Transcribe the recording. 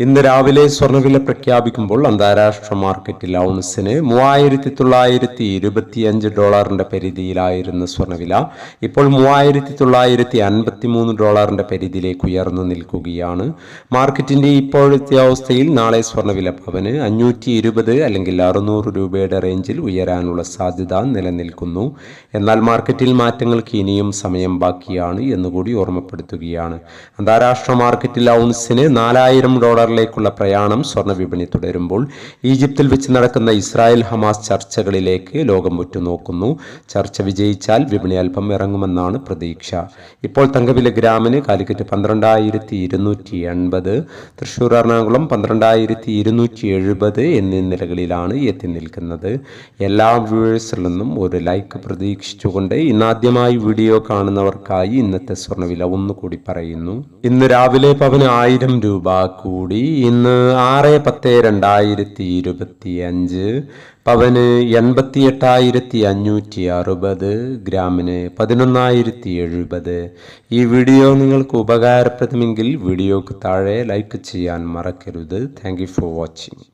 ഇന്ന് രാവിലെ സ്വർണവില പ്രഖ്യാപിക്കുമ്പോൾ അന്താരാഷ്ട്ര മാർക്കറ്റിൽ ഔൺസിന് മൂവായിരത്തി തൊള്ളായിരത്തി ഇരുപത്തിയഞ്ച് ഡോളറിന്റെ പരിധിയിലായിരുന്ന സ്വർണവില ഇപ്പോൾ മൂവായിരത്തി തൊള്ളായിരത്തി അൻപത്തി മൂന്ന് ഡോളറിന്റെ പരിധിയിലേക്ക് ഉയർന്നു നിൽക്കുകയാണ്. മാർക്കറ്റിന്റെ ഇപ്പോഴത്തെ അവസ്ഥയിൽ നാളെ സ്വർണവില പവന് അഞ്ഞൂറ്റി ഇരുപത് അല്ലെങ്കിൽ അറുന്നൂറ് രൂപയുടെ റേഞ്ചിൽ ഉയരാനുള്ള സാധ്യത നിലനിൽക്കുന്നു. എന്നാൽ മാർക്കറ്റിൽ മാറ്റങ്ങൾക്ക് ഇനിയും സമയം ബാക്കിയാണ് എന്നുകൂടി ഓർമ്മപ്പെടുത്തുകയാണ്. അന്താരാഷ്ട്ര മാർക്കറ്റിൽ ഔൺസിന് നാലായിരം ഡോളറിലേക്കുള്ള പ്രയാണം സ്വർണ തുടരുമ്പോൾ ഈജിപ്തിൽ വെച്ച് നടക്കുന്ന ഇസ്രായേൽ ഹമാസ് ചർച്ചകളിലേക്ക് ലോകം ഉറ്റുനോക്കുന്നു. ചർച്ച വിജയിച്ചാൽ വിപണി അല്പം ഇറങ്ങുമെന്നാണ് പ്രതീക്ഷ. ഇപ്പോൾ തങ്കവില ഗ്രാമിന് കാലിക്കറ്റ് പന്ത്രണ്ടായിരത്തി ഇരുന്നൂറ്റി എൺപത് തൃശ്ശൂർ എറണാകുളം പന്ത്രണ്ടായിരത്തി ഇരുന്നൂറ്റി എഴുപത് എന്നീ നിലകളിലാണ് എത്തി നിൽക്കുന്നത്. എല്ലാ വ്യൂവേഴ്സിൽ നിന്നും ഒരു ലൈക്ക് പ്രതീക്ഷിച്ചുകൊണ്ട് ഇന്നാദ്യമായി വീഡിയോ കാണുന്നവർക്കായി ഇന്നത്തെ സ്വർണവില ഒന്നുകൂടി പറയുന്നു. ഇന്ന് രാവിലെ പവന് ആയിരം രൂപ കൂടി. ഇന്ന് ആറ് പത്ത് രണ്ടായിരത്തി ഇരുപത്തി അഞ്ച് പവന് എൺപത്തി എട്ടായിരത്തി അഞ്ഞൂറ്റി അറുപത് ഗ്രാമിന് പതിനൊന്നായിരത്തി എഴുപത്. ഈ വീഡിയോ നിങ്ങൾക്ക് ഉപകാരപ്രദമെങ്കിൽ വീഡിയോക്ക് താഴെ ലൈക്ക് ചെയ്യാൻ മറക്കരുത്. Thank for watching